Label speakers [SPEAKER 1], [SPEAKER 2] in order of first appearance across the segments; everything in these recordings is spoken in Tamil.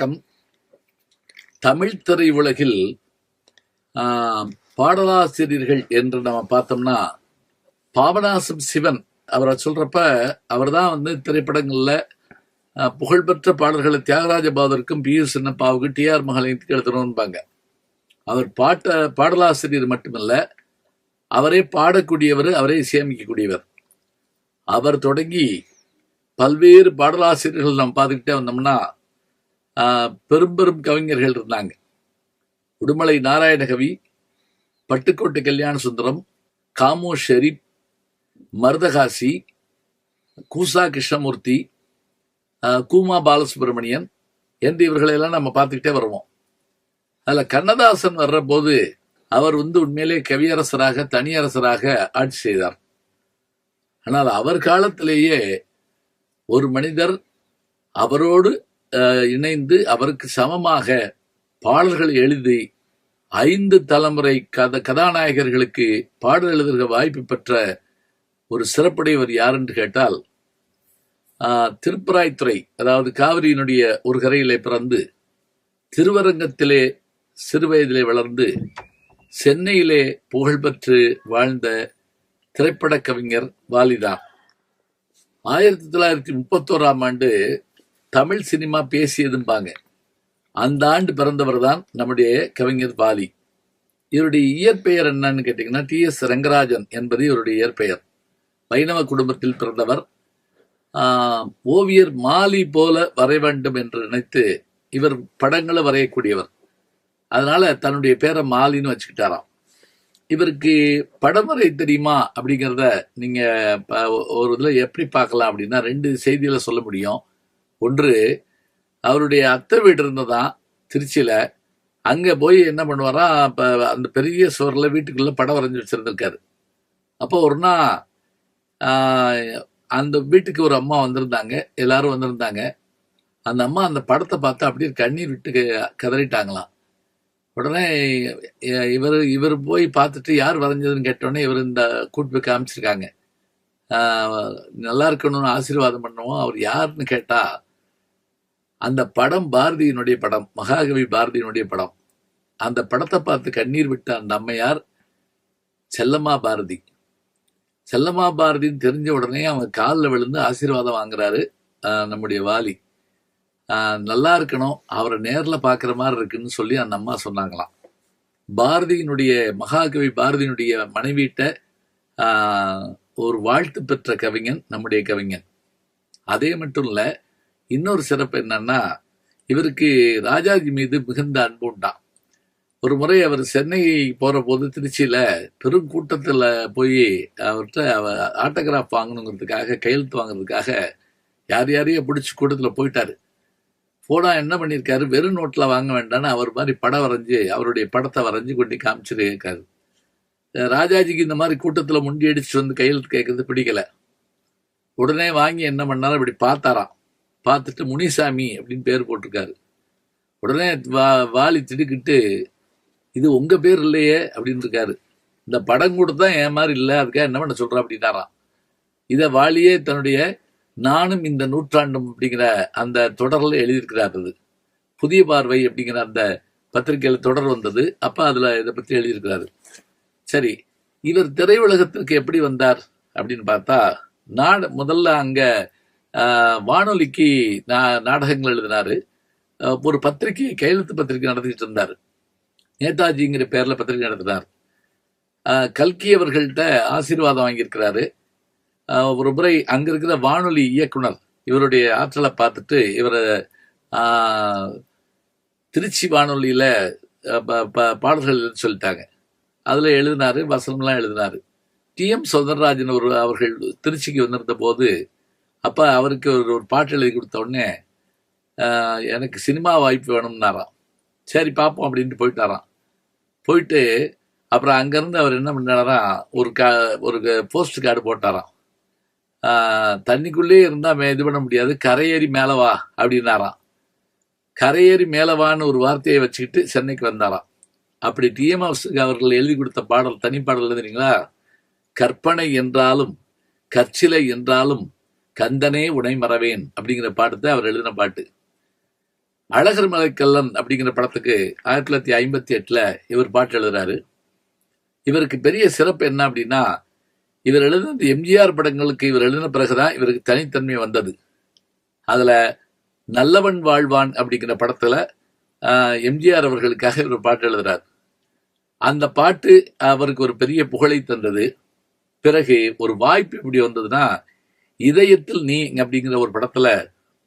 [SPEAKER 1] வணக்கம். தமிழ் திரையுலகில் ஆஹ், பாடலாசிரியர்கள் என்று நம்ம பார்த்தோம்னா பாபநாசம் சிவன் அவரை சொல்றப்ப அவர் தான் வந்து திரைப்படங்கள்ல புகழ்பெற்ற பாடல்களை தியாகராஜ பாதருக்கும் பி எஸ் சின்னப்பாவுக்கும் டி ஆர் மகாலயத்துக்கு எழுதணும்பாங்க. அவர் பாட்ட பாடலாசிரியர் மட்டுமல்ல அவரே பாடக்கூடியவர் அவரே இசையமைக்கக்கூடியவர் அவர் தொடங்கி பல்வேறு பாடலாசிரியர்கள் நம்ம பார்த்துக்கிட்டே வந்தோம்னா பெரும் பெரும் கவிஞர்கள் இருந்தாங்க. உடுமலை நாராயணகவி பட்டுக்கோட்டை கல்யாண சுந்தரம் காமோ ஷெரீப் மருதகாசி கூசா கிருஷ்ணமூர்த்தி கூமா பாலசுப்ரமணியன் என்று இவர்களையெல்லாம் நம்ம பார்த்துக்கிட்டே வருவோம். அதில் கண்ணதாசன் வர்ற போது அவர் வந்து உண்மையிலே கவியரசராக தனியரசராக ஆட்சி செய்தார். ஆனால் அவர் காலத்திலேயே ஒரு மனிதர் அவரோடு இணைந்து அவருக்கு சமமாக பாடல்கள் எழுதி ஐந்து தலைமுறை கத கதாநாயகர்களுக்கு பாடல் எழுதுகிற வாய்ப்பு பெற்ற ஒரு சிறப்புடையவர் யார் என்று கேட்டால் ஆஹ், திருப்பராய்த்துறை அதாவது காவிரியினுடைய ஒரு கரையிலே பிறந்து திருவரங்கத்திலே சிறுவயதிலே வளர்ந்து சென்னையிலே புகழ்பெற்று வாழ்ந்த திரைப்பட கவிஞர் வாலிதா. ஆயிரத்தி தொள்ளாயிரத்தி முப்பத்தோராம் ஆண்டு தமிழ் சினிமா பேசியதும்பாங்க. அந்த ஆண்டு பிறந்தவர் தான் நம்முடைய கவிஞர் வாலி இவருடைய இயற்பெயர் என்னன்னு கேட்டீங்கன்னா டி எஸ் ரங்கராஜன் என்பது இவருடைய இயற்பெயர். வைணவ குடும்பத்தில் பிறந்தவர். ஓவியர் மாலி போல வரைய வேண்டும் என்று நினைத்து இவர் படங்களை வரையக்கூடியவர். அதனால தன்னுடைய பேரை மாலின்னு வச்சுக்கிட்டாராம். இவருக்கு படம் வரை தெரியுமா அப்படிங்கிறத நீங்க ஒரு இதில் எப்படி பார்க்கலாம் அப்படின்னா ரெண்டு செய்தியில சொல்ல முடியும். ஒன்று அவருடைய அத்தை வீடு இருந்ததான் திருச்சியில அங்க போய் என்ன பண்ணுவாரா இப்ப அந்த பெரிய சுவர்ல வீட்டுக்குள்ள படம் வரைஞ்சி வச்சிருந்திருக்காரு. அப்போ ஒரு நாள் அந்த வீட்டுக்கு ஒரு அம்மா வந்திருந்தாங்க எல்லாரும் வந்திருந்தாங்க. அந்த அம்மா அந்த படத்தை பார்த்து அப்படியே கண்ணீர் விட்டு க- கதறிட்டாங்களாம். உடனே இவர் இவர் போய் பார்த்துட்டு யார் வரைஞ்சதுன்னு கேட்டோடனே இவர் இந்த கூட்டு போய் காமிச்சிருக்காங்க. நல்லா இருக்கணும்னு ஆசீர்வாதம் பண்ணுவோம் அவர் யாருன்னு கேட்டா அந்த படம் பாரதியினுடைய படம் மகாகவி பாரதியினுடைய படம். அந்த படத்தை பார்த்து கண்ணீர் விட்ட அந்த அம்மையார் செல்லம்மா பாரதி. செல்லம்மா பாரதின்னு தெரிஞ்ச உடனே அவங்க காலில் விழுந்து ஆசீர்வாதம் வாங்குறாரு நம்முடைய வாலி. நல்லா இருக்கணும் அவரை நேரில் பார்க்குற மாதிரி இருக்குன்னு சொல்லி அந்த அம்மா சொன்னாங்களாம். பாரதியினுடைய மகாகவி பாரதியினுடைய மனைவிட்ட ஒரு வாழ்த்து பெற்ற கவிஞன் நம்முடைய கவிஞன். அதே மட்டும் இல்லை இன்னொரு சிறப்பு என்னன்னா இவருக்கு ராஜாஜி மீது மிகுந்த அன்பு உண்டாம் ஒரு முறை அவர் சென்னை போற போது திருச்சியில பெரும் கூட்டத்துல போய் அவர்கிட்ட அவர் ஆட்டோகிராஃப் வாங்கணுங்கிறதுக்காக கையெழுத்து வாங்குறதுக்காக யார் யாரையோ பிடிச்சி கூட்டத்தில் போயிட்டாரு. போனா என்ன பண்ணியிருக்காரு? வெறும் நோட்டில் வாங்க வேண்டாம்னு அவர் மாதிரி படம் வரைஞ்சு அவருடைய படத்தை வரைஞ்சு கொண்டு காமிச்சிருக்காரு ராஜாஜிக்கு இந்த மாதிரி கூட்டத்தில் முண்டி அடிச்சு வந்து கையெழுத்து கேட்கறது பிடிக்கல. உடனே வாங்கி என்ன பண்ணாலும் இப்படி பார்த்தாராம். பார்த்துட்டு முனிசாமி அப்படின்னு பேர் போட்டிருக்காரு. உடனே வா வாலி திடுக்கிட்டு இது உங்கள் பேர் இல்லையே அப்படின்னு இருக்காரு. இந்த படம் கூட தான் என் மாதிரி இல்லை அதுக்காக என்ன பண்ண சொல்கிறா அப்படின்னாராம். இதை வாலியே தன்னுடைய நானும் இந்த நூற்றாண்டும் அப்படிங்கிற அந்த தொடரில் எழுதியிருக்கிறார் அது. புதிய பார்வை அப்படிங்கிற அந்த பத்திரிகையில் தொடர் வந்தது. அப்போ அதில் இதை பற்றி எழுதியிருக்கிறாரு. சரி இவர் திரையுலகத்திற்கு எப்படி வந்தார் அப்படின்னு பார்த்தா நான் முதல்ல அங்கே வானொலிக்கு நா- நாடகங்கள் எழுதினாரு. ஒரு பத்திரிகை கையெழுத்து பத்திரிகை நடத்திட்டு இருந்தார். நேதாஜிங்கிற பேர்ல பத்திரிகை நடத்தினார். கல்கி அவர்கள்ட்ட ஆசீர்வாதம் வாங்கியிருக்கிறாரு. ஒரு முறை அங்க இருக்கிற வானொலி இயக்குனர் இவருடைய ஆற்றலை பார்த்துட்டு இவரை திருச்சி வானொலியில ப- ப- பாடல்கள் சொல்லிட்டாங்க. அதுல எழுதினாரு வசனம்லாம் எழுதினாரு. டி எம் சௌந்தரராஜன் ஒரு அவர்கள் திருச்சிக்கு வந்திருந்த போது அப்போ அவருக்கு ஒரு ஒரு பாட்டு எழுதி கொடுத்த உடனே எனக்கு சினிமா வாய்ப்பு வேணும்னாராம். சரி பார்ப்போம் அப்படின்ட்டு போயிட்டாராம். போயிட்டு அப்புறம் அங்கேருந்து அவர் என்ன பண்ணாராம் ஒரு கா ஒரு போஸ்ட் கார்டு போட்டாராம். தண்ணிக்குள்ளேயே இருந்தால் இது பண்ண முடியாது. கரையேறி மேலே வா அப்படின்னாராம். கரையேறி மேலே வான்னு ஒரு வார்த்தையை வச்சுக்கிட்டு சென்னைக்கு வந்தாராம். அப்படி டிஎம்எஸ் அவர்கள் எழுதி கொடுத்த பாடல் தனி பாடல் எழுதுறீங்களா? கற்பனை என்றாலும் கற்சிலை என்றாலும் கந்தனே உனை மறவேன் அப்படிங்கிற பாட்டு அவர் எழுதின பாட்டு. அழகர் மலைக்கல்லன் அப்படிங்கிற படத்துக்கு ஆயிரத்தி தொள்ளாயிரத்தி ஐம்பத்தி எட்டுல இவர் பாட்டு எழுதுறாரு. இவருக்கு பெரிய சிறப்பு என்ன அப்படின்னா இவர் எழுதின எம்ஜிஆர் படங்களுக்கு இவர் எழுதின பிறகுதான் இவருக்கு தனித்தன்மை வந்தது. அதுல நல்லவன் வாழ்வான் அப்படிங்கிற படத்துல ஆஹ், எம்ஜிஆர் அவர்களுக்காக இவர் பாட்டு எழுதுறார். அந்த பாட்டு அவருக்கு ஒரு பெரிய புகழை தந்தது. பிறகு ஒரு வாய்ப்பு எப்படி வந்ததுன்னா இதயத்தில் நீ அப்படிங்கிற ஒரு படத்துல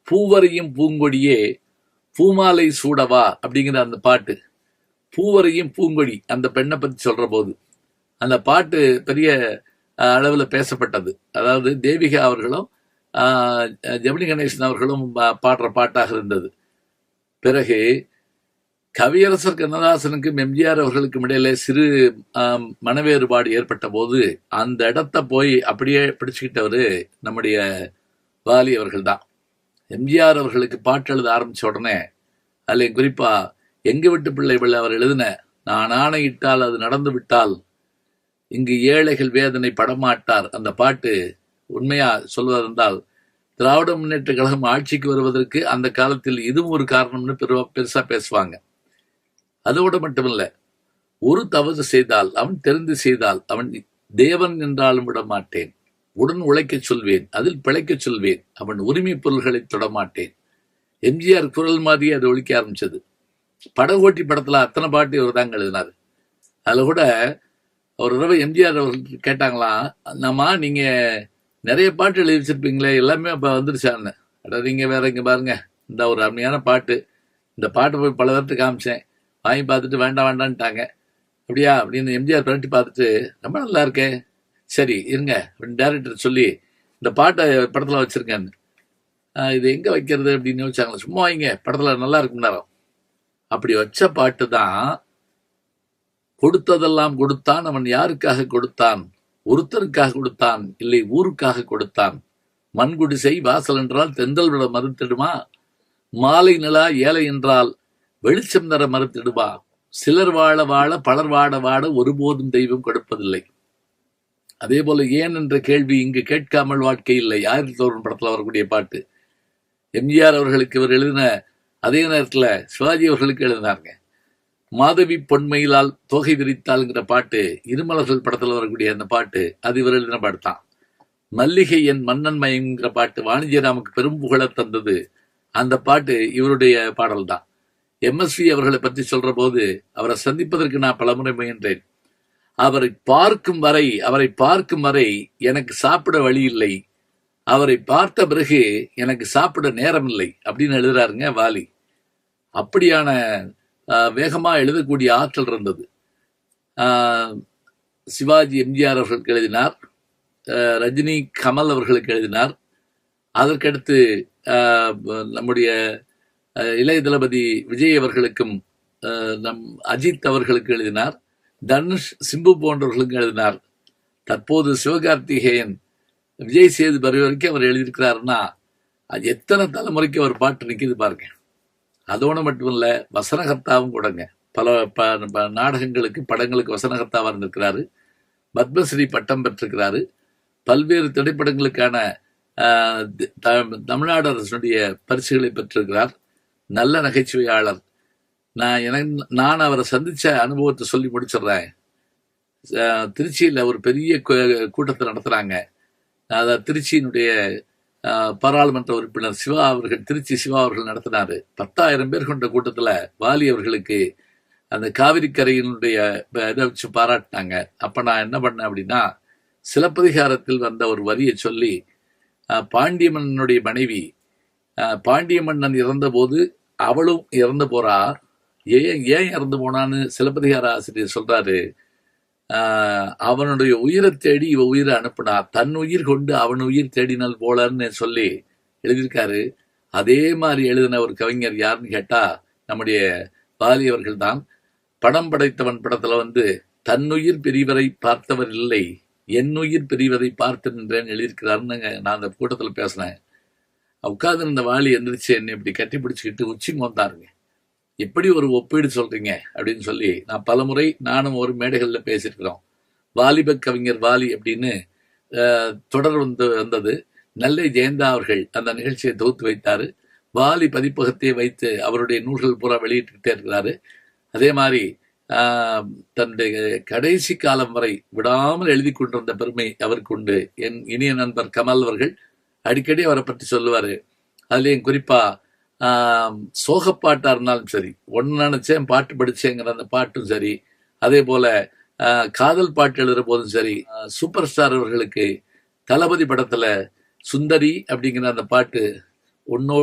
[SPEAKER 1] பூவரையும் பூங்கொடியே பூமாலை சூடவா அப்படிங்கிற அந்த பாட்டு. பூவரையும் பூங்கொடி அந்த பெண்ணை பத்தி சொல்ற போது. அந்த பாட்டு பெரிய அளவில் பேசப்பட்டது. அதாவது தேவிகா அவர்களும் ஜெமினி கணேசன் அவர்களும் பாடுற பாட்டாக இருந்தது. பிறகு கவியரசர் கண்ணதாசனுக்கும் எம்ஜிஆர் அவர்களுக்கும் இடையில சிறு மனவேறுபாடு ஏற்பட்ட போது அந்த இடத்த போய் அப்படியே பிடிச்சுக்கிட்டவர் நம்முடைய வாலி அவர்கள் தான் எம்ஜிஆர் அவர்களுக்கு பாட்டு எழுத ஆரம்பிச்ச உடனே அதுல குறிப்பாக எங்க விட்டு பிள்ளைகள் அவர் எழுதின நான் ஆணையிட்டால் அது நடந்து விட்டால் இங்கு ஏழைகள் வேதனை படமாட்டார் அந்த பாட்டு உண்மையாக சொல்வதென்றால் திராவிட முன்னேற்ற கழகம் ஆட்சிக்கு வருவதற்கு அந்த காலத்தில் இதுவும் ஒரு காரணம்னு பெரு- பெருசாக பேசுவாங்க. அதோடு மட்டுமல்ல ஒரு தவறு செய்தால் அவன் தெரிந்து செய்தால் அவன் தேவன் என்றாலும் விட மாட்டேன் உடன் உழைக்கச் சொல்வேன் அதில் பிழைக்கச் சொல்வேன் அவன் உரிமை பொருள்களை தொடமாட்டேன். எம்ஜிஆர் குரல் மாதிரியே அது ஒழிக்க ஆரம்பிச்சது. படகோட்டி படத்துல அத்தனை பாட்டு இவர் தாங்க எழுதினார். அதுல கூட ஒரு தடவை எம்ஜிஆர் அவர்கள் கேட்டாங்களாம் நம்மா நீங்க நிறைய பாட்டு எழுதி வச்சிருப்பீங்களே எல்லாமே அப்ப வந்துருச்சான்னு. அட நீங்க வேற இங்க பாருங்க இந்த ஒரு அருமையான பாட்டு இந்த பாட்டு போய் பல பேர்த்து காமிச்சேன். வாங்கி பார்த்துட்டு வேண்டாம் வேண்டான்ட்டாங்க அப்படியா? அப்படின்னு எம்ஜிஆர் பிரட்டி பார்த்துட்டு ரொம்ப நல்லா இருக்கே. சரி இருங்க. அப்படின்னு டேரக்டர் சொல்லி இந்த பாட்டை படத்தில் வச்சிருக்கேன்னு. இது எங்கே வைக்கிறது? அப்படின்னு வச்சாங்களே சும்மா வைங்க படத்தில் நல்லா இருக்கும் நேரம் அப்படி வச்ச பாட்டு தான் கொடுத்ததெல்லாம் கொடுத்தான். அவன் யாருக்காக கொடுத்தான்? ஒருத்தருக்காக கொடுத்தான். இல்லை ஊருக்காக கொடுத்தான். மண்குடிசை வாசல் என்றால் தென்றல் விட மறுத்திடுமா? மாலை நிலா ஏழை என்றால் வெளிச்சம் தர மறுத்திடுவா. சிலர் வாழ வாழ பலர் வாட வாட ஒருபோதும் தெய்வம் கொடுப்பதில்லை. அதே போல ஏன் என்ற கேள்வி இங்கு கேட்காமல் வாழ்க்கை இல்லை. ஆயிரத்தி தோழன் படத்தில் வரக்கூடிய பாட்டு. எம்ஜிஆர் அவர்களுக்கு இவர் எழுதின அதே நேரத்தில் சிவாஜி அவர்களுக்கு எழுதினாருங்க. மாதவி பொன்மையிலால் தொகை விரித்தாள்ங்கிற பாட்டு இருமலர்கள் படத்தில் வரக்கூடிய அந்த பாட்டு அது இவர் எழுதின பாட்டு தான் மல்லிகை என் மன்னன் மயங்கிற பாட்டு வாணிஜ்யராமுக்கு பெரும் புகழ தந்தது. அந்த பாட்டு இவருடைய பாடல் தான் எம்எஸ்வி அவர்களை பற்றி சொல்ற போது அவரை சந்திப்பதற்கு நான் பலமுறை முயன்றேன். அவரை பார்க்கும் வரை அவரை பார்க்கும் வரை எனக்கு சாப்பிட வழி இல்லை. அவரை பார்த்த பிறகு எனக்கு சாப்பிட நேரம் இல்லை அப்படின்னு எழுதுறாருங்க வாலி. அப்படியான வேகமாக எழுதக்கூடிய ஆற்றல் இருந்தது. சிவாஜி எம்ஜிஆர் அவர்களுக்கு எழுதினார். ரஜினி கமல் அவர்களுக்கு எழுதினார். அதற்கடுத்து நம்முடைய இளைய தளபதி விஜய் அவர்களுக்கும் நம் அஜித் அவர்களுக்கு எழுதினார். தனுஷ் சிம்பு போன்றவர்களுக்கும் எழுதினார். தற்போது சிவகார்த்திகேயன் விஜய் சேதுபதி வரைக்கும் அவர் எழுதியிருக்கிறாருன்னா அது எத்தனை தலைமுறைக்கு அவர் பாட்டு நிற்கிது பாருங்க. அதோடு இல்லை வசனகர்த்தாவும் கூடங்க. பல ப ப- நாடகங்களுக்கு படங்களுக்கு வசனகர்த்தாவாக இருந்திருக்கிறாரு. பத்மஸ்ரீ பட்டம் பெற்றிருக்கிறாரு. பல்வேறு திரைப்படங்களுக்கான தி- த- தமிழ்நாடு அரசுடைய பரிசுகளை பெற்றிருக்கிறார். நல்ல நகைச்சுவையாளர் நான் எனக்கு நான் அவரை சந்திச்ச அனுபவத்தை சொல்லி முடிச்சிடுறேன். திருச்சியில் ஒரு பெரிய கூட்டத்தை நடத்துகிறாங்க அதாவது திருச்சியினுடைய பாராளுமன்ற உறுப்பினர் சிவா அவர்கள் திருச்சி சிவா அவர்கள் நடத்தினாரு. பத்தாயிரம் பேர் கொண்ட கூட்டத்தில் வாலி அவர்களுக்கு அந்த காவிரி கரையினுடைய இதை வச்சு பாராட்டினாங்க. அப்போ நான் என்ன பண்ணேன் அப்படின்னா சிலப்பதிகாரத்தில் வந்த ஒரு வரியை சொல்லி பாண்டியமன்னனுடைய மனைவி பாண்டியமன்னன் பாண்டிய மன்னன் இறந்தபோது அவளும் இறந்து போறா. ஏன் ஏன் இறந்து போனான்னு சிலப்பதிகார ஆசிரியர் சொல்றாரு. அவனுடைய உயிரை தேடி இவ உயிரை அனுப்புனா தன் உயிர் கொண்டு அவன் உயிர் தேடினால் போலன்னு சொல்லி எழுதியிருக்காரு. அதே மாதிரி எழுதின ஒரு கவிஞர் யாருன்னு கேட்டா நம்முடைய பாலி அவர்கள் தான். படம் படைத்தவன் படத்துல வந்து தன்னுயிர் பிரிவரை பார்த்தவர் இல்லை என் உயிர் பிரிவதை பார்த்து நின்றேன் எழுதியிருக்கிறாருன்னு நான் அந்த கூட்டத்தில் பேசினேன். உட்காந்துருந்த வாலி எந்திரிச்சு என்னை இப்படி கட்டி பிடிச்சிக்கிட்டு உச்சி மோந்தாருங்க. எப்படி ஒரு ஒப்பீடு சொல்றீங்க? அப்படின்னு சொல்லி நான் பலமுறை நானும் ஒரு மேடைகளில் பேசியிருக்கிறோம். வாலிப கவிஞர் வாலி அப்படின்னு தொடர் வந்து வந்தது. நல்ல ஜெயந்தா அவர்கள் அந்த நிகழ்ச்சியை தொகுத்து வைத்தாரு. வாலி பதிப்பகத்தை வைத்து அவருடைய நூல்கள் பூரா வெளியிட்டுக்கிட்டே இருக்கிறாரு. அதே மாதிரி தன்னுடைய கடைசி காலம் வரை விடாமல் எழுதி கொண்டிருந்த பெருமை அவருக்கு உண்டு. என் இனிய நண்பர் கமல் அவர்கள் அடிக்கடி அவரை பற்றி சொல்லுவாரு. அதுலேயும் குறிப்பா ஆஹ், சோகப்பாட்டா இருந்தாலும் சரி ஒன்னு நினச்சேன் பாட்டு படிச்சேங்கிற அந்த பாட்டும் சரி அதே போல காதல் பாட்டு எழுதுகிற போதும் சரி சூப்பர் ஸ்டார் அவர்களுக்கு தளபதி படத்துல சுந்தரி அப்படிங்கிற அந்த பாட்டு உன்னோ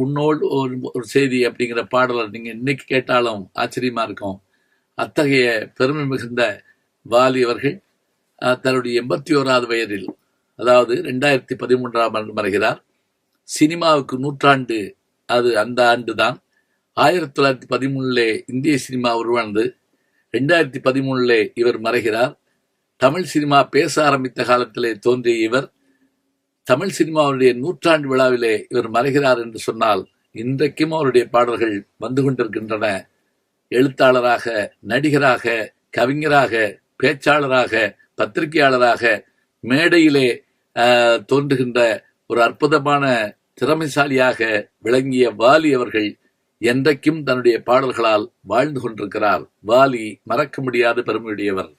[SPEAKER 1] உன்னோடு ஒரு ஒரு செய்தி அப்படிங்கிற பாடலை நீங்க இன்னைக்கு கேட்டாலும் ஆச்சரியமா இருக்கும். அத்தகைய பெருமை மிகுந்த வாலி அவர்கள் தன்னுடைய எண்பத்தி ஓராவது வயதில் அதாவது ரெண்டாயிரத்தி பதிமூன்றாம் ஆண்டு மறைகிறார் சினிமாவுக்கு நூற்றாண்டு அது அந்த ஆண்டு தான் ஆயிரத்தி தொள்ளாயிரத்தி பதிமூணுலே இந்திய சினிமா உருவானது. ரெண்டாயிரத்தி பதிமூணுலே இவர் மறைகிறார். தமிழ் சினிமா பேச ஆரம்பித்த காலத்திலே தோன்றிய இவர் தமிழ் சினிமாவுடைய நூற்றாண்டு விழாவிலே இவர் மறைகிறார் என்று சொன்னால் இன்றைக்கும் அவருடைய பாடல்கள் வந்து கொண்டிருக்கின்றன. எழுத்தாளராக நடிகராக கவிஞராக பேச்சாளராக பத்திரிகையாளராக மேடையிலே தோன்றுகின்ற ஒரு அற்புதமான திறமைசாலியாக விளங்கிய வாலி அவர்கள் என்றைக்கும் தன்னுடைய பாடல்களால் வாழ்ந்து கொண்டிருக்கிறார். வாலி மறக்க முடியாத பெருமையுடையவர்.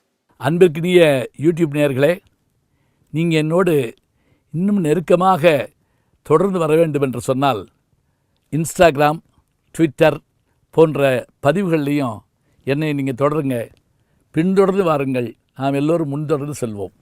[SPEAKER 2] அன்பிற்கினிய யூடியூப் நேயர்களே நீங்கள் என்னோடு இன்னும் நெருக்கமாக தொடர்ந்து வர வேண்டும் என்று சொன்னால் இன்ஸ்டாகிராம் ட்விட்டர் போன்ற பதிவுகள்லையும் என்னை நீங்கள் தொடருங்க. பின்தொடர்ந்து வாருங்கள். நாம் எல்லோரும் முன்தொடர்ந்து செல்வோம்.